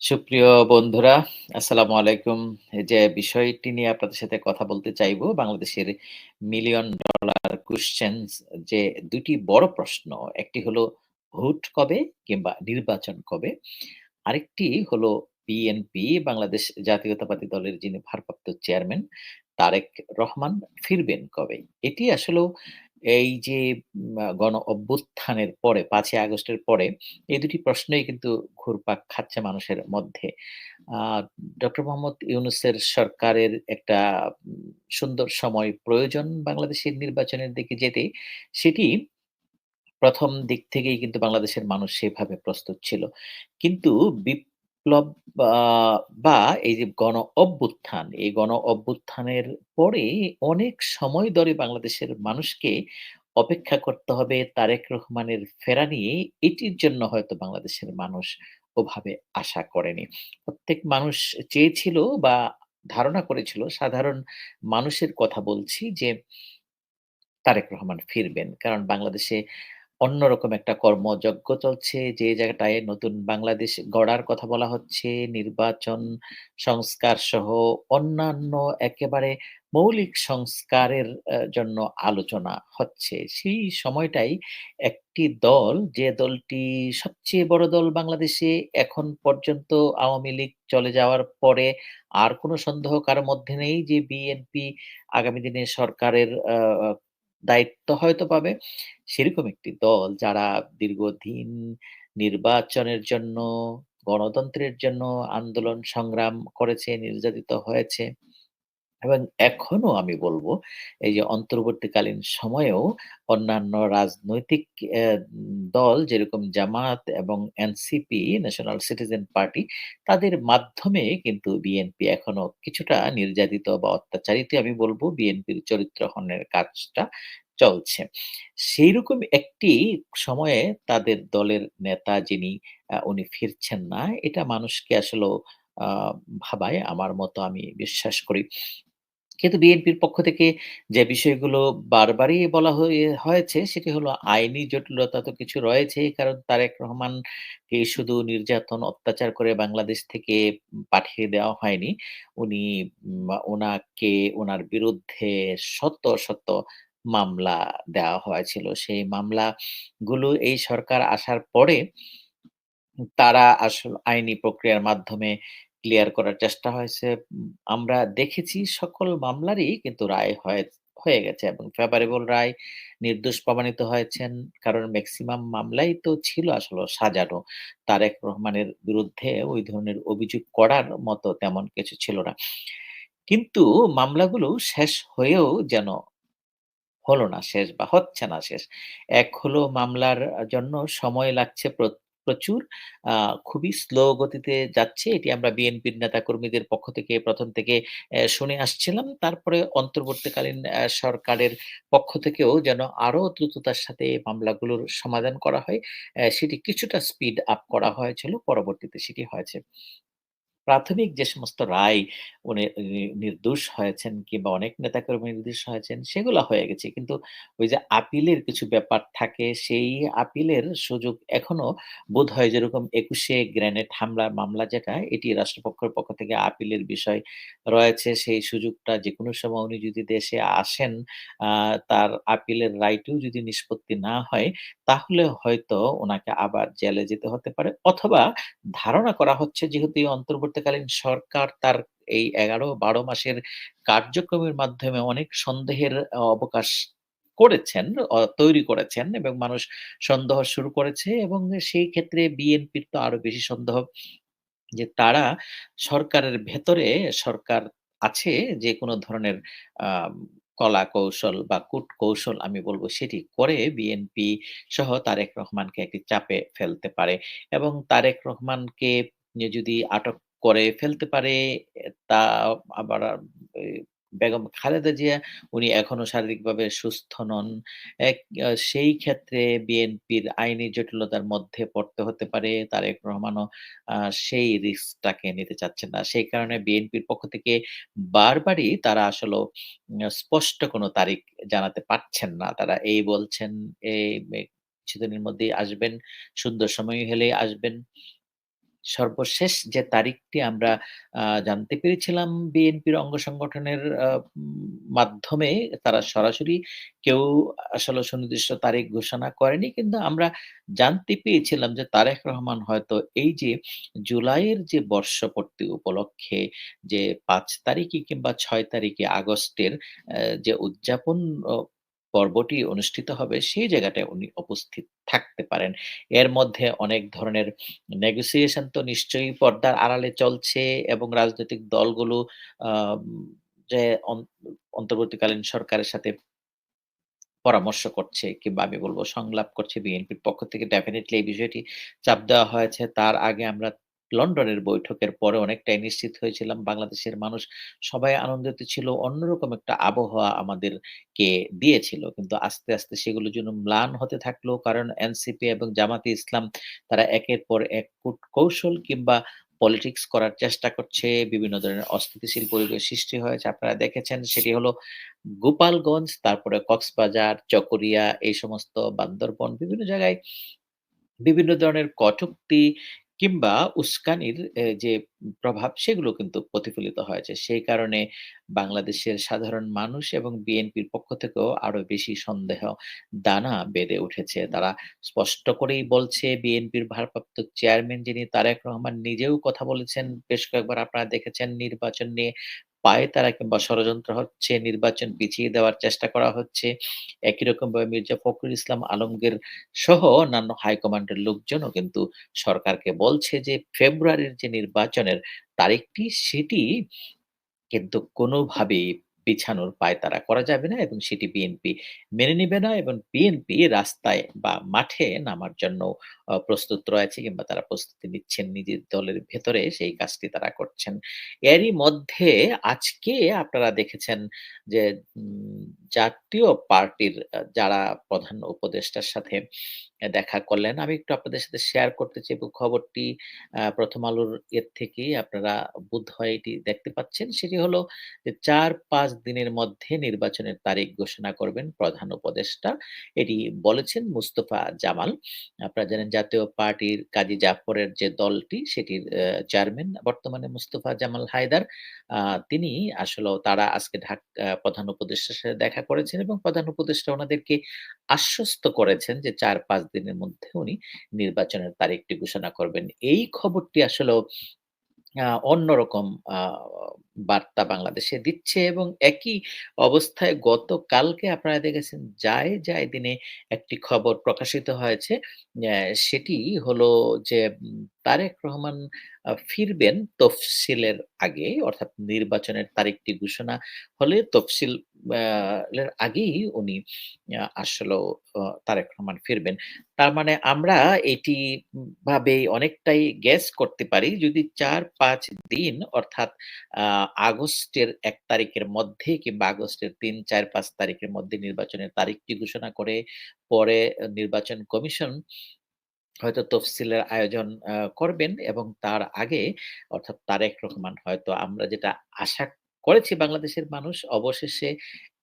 সুপ্রিয় বন্ধুরা, আসসালামু আলাইকুম। যে বিষয়টি নিয়ে আপনাদের সাথে কথা বলতে চাইব, বাংলাদেশের মিলিয়ন ডলার কোয়েশ্চেনস যে ২ টি বড় প্রশ্ন। একটি হলো ভোট কবে কিংবা নির্বাচন কবে? আরেকটি হলো বিএনপি বাংলাদেশ জাতীয়তাবাদী দলের যিনি ভারপ্রাপ্ত চেয়ারম্যান তারেক রহমান ফিরবেন কবে? এটি আসলেও এই যে গণ অভ্যুত্থানের পরে পাঁচই আগস্টের পরে এই দুটি প্রশ্নই কিন্তু ঘুরপাক খাচ্ছে মানুষের মধ্যে। ডক্টর মোহাম্মদ ইউনুসের সরকারের একটা সুন্দর সময় প্রয়োজন বাংলাদেশের নির্বাচনের দিকে যেতে, সেটি প্রথম দিক থেকেই কিন্তু বাংলাদেশের মানুষ সেভাবে প্রস্তুত ছিল। কিন্তু বিপ্লব বা এই যে গণ অভ্যুত্থান, এই গণ অভ্যুত্থানের পরে অনেক সময় ধরে বাংলাদেশের মানুষকে অপেক্ষা করতে হবে তারেক রহমানের ফেরা নিয়ে। এটির জন্য হয়তো বাংলাদেশের মানুষ ওভাবে আশা করেনি। প্রত্যেক মানুষ চেয়েছিল বা ধারণা করেছিল, সাধারণ মানুষের কথা বলছি যে তারেক রহমান ফিরবেন। কারণ বাংলাদেশে অন্যরকম একটা কর্মযজ্ঞ চলছে। যে জায়গাটায় নতুন বাংলাদেশ গড়ার কথা বলা হচ্ছে, নির্বাচন সংস্কার সহ অন্যান্য একেবারে মৌলিক সংস্কারের জন্য আলোচনা হচ্ছে। সেই সময়টাই একটি দল, যে দলটি সবচেয়ে বড় দল বাংলাদেশে এখন পর্যন্ত আওয়ামী লীগ চলে যাওয়ার পরে আর কোন সন্দেহ কারও মধ্যে নেই যে বিএনপি আগামী দিনে সরকারের দায়িত্ব হয়তো পাবে। সেরকম একটি দল যারা দীর্ঘদিন নির্বাচনের জন্য, গণতন্ত্রের জন্য আন্দোলন সংগ্রাম করেছে, নির্যাতিত হয়েছে এবং এখনও আমি বলব, এই যে অন্তর্বর্তীকালীন সময়েও অন্যান্য রাজনৈতিক দল যেরকম জামাত এবং এনসিপি ন্যাশনাল সিটিজেন পার্টি তাদের মাধ্যমে কিন্তু বিএনপি এখনও কিছুটা নির্যাতিত বা অত্যাচারিত, আমি বলব বিএনপির চরিত্র হননের কাজটা চলছে। সেইরকম একটি সময়ে তাদের দলের নেতা যিনি উনি ফিরছেন না। এটা মানুষকে আসলেও, আ, ভাবায়, আমার মতো আমি বিশ্বাস করি। কিন্তু বিএনপির পক্ষ থেকে যে বিষয়গুলো বারবারই বলা হয়ে হয়েছে সেটি হলো আইনি জটিলতা তো কিছু রয়েছেই। কারণ তারেক রহমানকে শুধু নির্যাতন, অত্যাচার করে বাংলাদেশ থেকে পাঠিয়ে দেওয়া হয়নি। উনি ওনাকে ওনার বিরুদ্ধে শত, শত মামলা দেওয়া হয়েছিল। সেই মামলাগুলো এই সরকার আসার পরে তারা আসল আইনি প্রক্রিয়ার মাধ্যমে ক্লিয়ার করার চেষ্টা হয়েছে। আমরা দেখেছি সকল মামলারই কিন্তু রায় হয় হয়ে গেছে এবং ফেভারেবল রায়, নির্দোষ প্রমাণিত হয়েছেন। কারণ মেক্সিমাম মামলাই তো ছিল আসলে সাজানো। তারেক রহমানের বিরুদ্ধে ওই ধরনের অভিযোগ করার মতো তেমন কিছু ছিল না। কিন্তু মামলাগুলো শেষ হয়েও যেন হলো না শেষ বা হচ্ছে না শেষ। এক হলো মামলার জন্য সময় লাগছে প্রচুর। খুবই স্লো গতিতে যাচ্ছে। এটি আমরা বিএনপির নেতাকর্মীদের পক্ষ থেকে প্রথম থেকে শুনে আসছিলাম। তারপরে অন্তর্বর্তীকালীন সরকারের পক্ষ থেকেও যেন আরও দ্রুততার সাথে মামলাগুলোর সমাধান করা হয়। সেটি কিছুটা স্পিড আপ করা হয়েছিল। পরবর্তীতে সেটি হয়েছে। প্রাথমিক যে সমস্ত রায় উনি নির্দোষ হয়েছেন কিংবা অনেক নেতাকর্মী নির্দোষ হয়েছেন সেগুলা হয়ে গেছে। কিন্তু ওই যে আপিলের কিছু ব্যাপার থাকে সেই আপিলের সুযোগ এখনও বোধ হয় যেরকম ২১ এ গ্রেনেড হামলার মামলা যেটা এটি রাষ্ট্রপক্ষের পক্ষ থেকে আপিলের বিষয় রয়েছে। সেই সুযোগটা যেকোনো সময় উনি যদি দেশে আসেন, তার আপিলের রায়টিও যদি নিষ্পত্তি না হয়, তাহলে হয়তো ওনাকে আবার জেলে যেতে হতে পারে। অথবা ধারণা করা হচ্ছে যেহেতু এই অন্তর্বর্তীকালীন সরকার তার এই ১১-১২ মাসের কার্যক্রমের মাধ্যমে অনেক সন্দেহের অবকাশ করেছেন, তৈরি করেছেন এবং মানুষ সন্দেহ শুরু করেছে এবং সেই ক্ষেত্রে বিএনপির তো আরও বেশি সন্দেহ যে তারা সরকারের ভেতরে সরকার আছে যেকোনো ধরনের আম কলা-কৌশল বা কূটকৌশল আমি বলব সেটি করে বিএনপি সহ তারেক রহমানকে একটি চাপে ফেলতে পারে এবং তারেক রহমানকে যদি আটক করে ফেলতে পারে তা আবার বেগম খালেদা জিয়া উনি এখনও শারীরিকভাবে সুস্থ নন। সেই ক্ষেত্রে বিএনপির আইনি জটিলতার মধ্যে পড়তে হতে পারে। তারেক রহমানও সেই রিস্কটাকে নিতে চাচ্ছেন না। সেই কারণে বিএনপির পক্ষ থেকে বারবারই তারা আসলেও উম স্পষ্ট কোনো তারিখ জানাতে পারছেন না। তারা এই বলছেন, এই কিছুদিনের মধ্যেই আসবেন, সুন্দর সময় হলেই আসবেন। সর্বশেষ যে তারিখটি আমরা জানতে পেরেছিলাম বিএনপির অঙ্গ সংগঠনের মাধ্যমে, তারা সরাসরি কেউ আসলে সুনির্দিষ্ট তারিখ ঘোষণা করেনি। কিন্তু আমরা জানতে পেরেছিলাম যে তারেক রহমান হয়তো এই যে জুলাইয়ের যে বর্ষপূর্তি উপলক্ষে যে পাঁচ তারিখে কিংবা ছয় তারিখে আগস্টের যে উদযাপন পর্বটি অনুষ্ঠিত হবে সেই জায়গাটায় উনি উপস্থিত থাকতে পারেন। এর মধ্যে অনেক ধরনের নেগোসিয়েশন তো নিশ্চয়ই পর্দার আড়ালে চলছে এবং রাজনৈতিক দলগুলো যে অন, অন্তর্বর্তীকালীন সরকারের সাথে পরামর্শ করছে কিংবা আমি বলব সংলাপ করছে বিএনপির পক্ষ থেকে ডেফিনেটলি এই বিষয়টি চাপ দেওয়া হয়েছে। তার আগে আমরা লন্ডনের বৈঠকের পরে অনেকটাই নিশ্চিত হয়েছিলাম বাংলাদেশের মানুষ সবাই আনন্দিত ছিল। অন্যরকম একটা আবহাওয়া আমাদেরকে দিয়েছিল। কিন্তু আস্তে, আস্তে সেগুলো যেন ম্লান হতে থাকল। কারণ এনসিপি এবং জামাতে ইসলাম তারা একের পর এক কূটকৌশল কিংবা পলিটিক্স করার চেষ্টা করছে। বিভিন্ন ধরনের অস্থিতিশীল পরিবেশ সৃষ্টি হয়েছে। আপনারা দেখেছেন সেটি হলো গোপালগঞ্জ, তারপরে কক্সবাজার, চকরিয়া এই সমস্ত বান্দরবন বিভিন্ন জায়গায় বিভিন্ন ধরনের কটূক্তি কিংবা উস্কানির যে প্রভাব সেগুলো কিন্তু প্রতিফলিত হয়েছে। সেই কারণে বাংলাদেশের সাধারণ মানুষ এবং বিএনপির পক্ষ থেকেও আরও বেশি সন্দেহ, দানা বেড়ে উঠেছে। তারা স্পষ্ট করেই বলছে, বিএনপির ভারপ্রাপ্ত চেয়ারম্যান যিনি তারেক রহমান নিজেও কথা বলেছেন। বেশ কয়েকবার আপনারা দেখেছেন নির্বাচন নিয়ে পায়তারা কিংবা ষড়যন্ত্র হচ্ছে, নির্বাচন পিছিয়ে দেওয়ার চেষ্টা করা হচ্ছে। একই রকম ভাবে মির্জা ফখরুল ইসলাম আলমগীর সহ অন্যান্য হাইকমান্ডের লোকজনও কিন্তু সরকারকে বলছে যে ফেব্রুয়ারির যে নির্বাচনের তারিখটি সেটি কিন্তু কোনোভাবেই পিছানোর পায়তারা করা যাবে না এবং সেটি বিএনপি মেনে নিবে না এবং বিএনপি রাস্তায় বা মাঠে নামার জন্য প্রস্তুত রয়েছে কিংবা তারা প্রস্তুতি নিচ্ছেন নিজের দলের ভেতরে, সেই কাজটি তারা করছেন। এরই মধ্যে আজকে আপনারা দেখেছেন যে জাতীয় পার্টির, যারা প্রধান উপদেষ্টার সাথে দেখা করলেন। আমি একটু আপনাদের সাথে শেয়ার করতে চাইব খবরটি 'প্রথম আলোর' এর থেকেই আপনারা বোধহয় এটি দেখতে পাচ্ছেন। সেটি হলো যে ৪-৫ দিনের মধ্যে নির্বাচনের তারিখ ঘোষণা করবেন প্রধান উপদেষ্টা। এটি বলেছেন মুস্তফা জামাল। আপনারা জানেন জাতীয় পার্টির কাজী জাফরের যে দলটি, সেটির চেয়ারম্যান বর্তমানে মুস্তফা জামাল হায়দার। তিনি আসলেও তারা আজকে ঢাক প্রধান উপদেষ্টার সাথে দেখা করেছেন এবং প্রধান উপদেষ্টা ওনাদেরকে আশ্বস্ত করেছেন যে ৪-৫ দিনের মধ্যে উনি নির্বাচনের তারিখটি ঘোষণা করবেন। এই খবরটি আসলেও আ অন্যরকম আ বার্তা বাংলাদেশে দিচ্ছে এবং একই অবস্থায় গতকালকে আপনারা দেখেছেন যায়, যায় দিনে একটি খবর প্রকাশিত হয়েছে। সেটি হলো যে তারেক রহমান ফিরবেন তফসিলের আগে অর্থাৎ নির্বাচনের তারিখটি ঘোষণা হলে তফসিল এর আগেই উনি আ আসলেও তারেক রহমান ফিরবেন। তার মানে আমরা এটি ভাবেই অনেকটাই গ্যাস করতে পারি যদি ৪-৫ দিন অর্থাৎ আ আগস্টের এক তারিখের মধ্যে কিংবা আগস্টের ৩, ৪, ৫ তারিখের মধ্যে নির্বাচনের তারিখটি ঘোষণা করে পরে নির্বাচন কমিশন হয়তো তফসিলের আয়োজন করবেন এবং তার আগে অর্থাৎ তারেক রহমান হয়তো আমরা যেটা আশা করেছি বাংলাদেশের মানুষ অবশেষে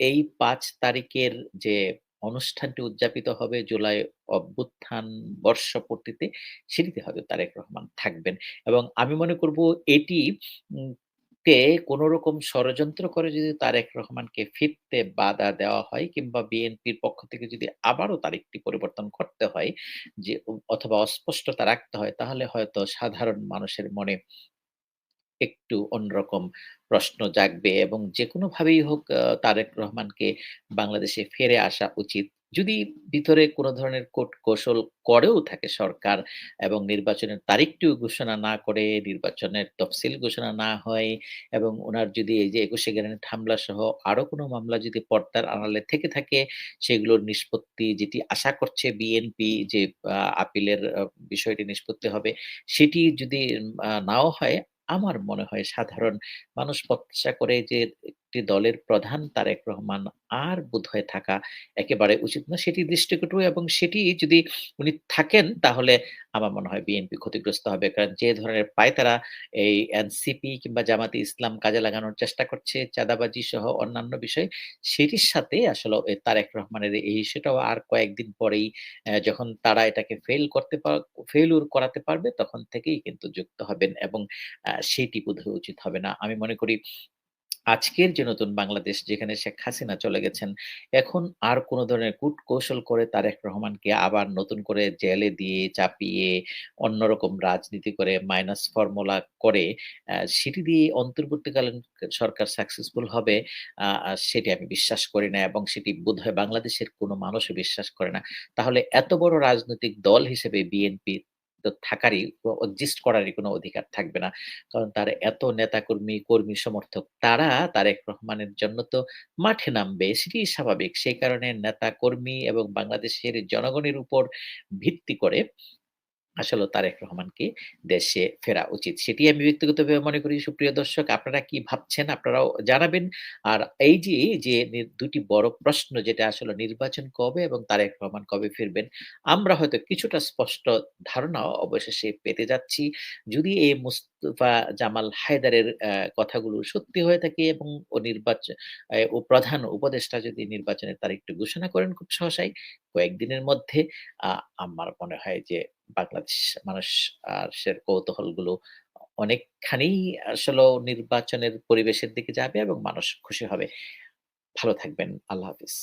এই পাঁচ তারিখের যে অনুষ্ঠানটি উদযাপিত হবে জুলাই অভ্যুত্থান বর্ষপূর্তিতে সেটিতে হয়তো তারেক রহমান থাকবেন। এবং আমি মনে করব এটি কে কোনরকম ষড়যন্ত্র করে যদি তারেক রহমানকে ফিরতে বাধা দেওয়া হয় কিংবা বিএনপির পক্ষ থেকে যদি আবারও তারিখটি পরিবর্তন করতে হয় যে অথবা অস্পষ্টতা রাখতে হয়, তাহলে হয়তো সাধারণ মানুষের মনে একটু অন্যরকম প্রশ্ন জাগবে এবং যে যেকোনোভাবেই হোক তারেক রহমানকে বাংলাদেশে ফিরে আসা উচিত। যদি ভিতরে কোন ধরনের কূটকৌশল করেও থাকে সরকার এবং নির্বাচনের তারিখটিও ঘোষণা না করে, নির্বাচনের তফসিল ঘোষণা না হয় এবং ওনার যদি এই যে ২১ শে গ্রেনেড হামলা সহ আরও কোনো মামলা যদি পর্দার আড়ালে থেকে থাকে, সেগুলোর নিষ্পত্তি যেটি আশা করছে বিএনপি যে আপিলের বিষয়টি নিষ্পত্তি হবে, সেটি যদি নাও হয় আমার মনে হয় সাধারণ মানুষ প্রত্যাশা করে যে একটি দলের প্রধান তারেক রহমান আর বোধহয় থাকা একেবারে উচিত না। সেটি দৃষ্টিকটু এবং সেটি যদি উনি থাকেন তাহলে আমার মনে হয় বিএনপি ক্ষতিগ্রস্ত হবে। কারণ যে ধরনের পায় তারা এই এনসিপি কিংবা জামাতে ইসলাম কাজে লাগানোর চেষ্টা করছে, চাঁদাবাজি সহ অন্যান্য বিষয়, সেটির সাথে আসলে তারেক রহমানের এই সেটাও আর কয়েকদিন পরেই যখন তারা এটাকে ফেল করতে ফেইলিউর করাতে পারবে তখন থেকেই কিন্তু যুক্ত হবেন এবং সেটি বোধহয় উচিত হবে না। আমি মনে করি আজকের যে নতুন বাংলাদেশ যেখানে শেখ হাসিনা চলে গেছেন, এখন আর কোন ধরনের কূটকৌশল করে তারেক রহমানকে আবার নতুন করে জেলে দিয়ে চাপিয়ে অন্যরকম রাজনীতি করে মাইনাস ফর্মুলা করে সেটি দিয়ে অন্তর্বর্তীকালীন সরকার সাকসেসফুল হবে সেটি আমি বিশ্বাস করি না এবং সেটি বোধহয় বাংলাদেশের কোনো মানুষও বিশ্বাস করে না। তাহলে এত বড় রাজনৈতিক দল হিসেবে বিএনপি থাকারই এক্সিস্ট করারই কোনো অধিকার থাকবে না। কারণ তার এত নেতাকর্মী, কর্মী সমর্থক তারা তারেক রহমানের জন্য তো মাঠে নামবে সেটি স্বাভাবিক। সেই কারণে নেতা, কর্মী এবং বাংলাদেশের জনগণের উপর ভিত্তি করে আসলেও তারেক রহমানকে দেশে ফেরা উচিত। সেটি আমি ব্যক্তিগতভাবে মনে করি সুপ্রিয় দর্শক আপনারা কি ভাবছেন আপনারাও জানাবেন। আর এই যে, যে নি ২ টি বড় প্রশ্ন যেটা আসলে নির্বাচন কবে এবং তারেক রহমান কবে ফিরবেন? আমরা হয়তো কিছুটা স্পষ্ট ধারণা অবশেষে পেতে যাচ্ছি। যদি এই মুস্তফা জামাল হায়দারের কথাগুলো সত্যি হয়ে থাকে এবং ও নির্বাচন ও প্রধান উপদেষ্টা যদি নির্বাচনের তারিখটা ঘোষণা করেন খুব সহসাই কয়েকদিনের মধ্যে আমার মনে হয় যে বাংলাদেশ মানুষ, আর সে কৌতূহলগুলো গুলো অনেকখানি আসলে নির্বাচনের পরিবেশের দিকে যাবে এবং মানুষ খুশি হবে। ভালো থাকবেন। আল্লাহ হাফেজ।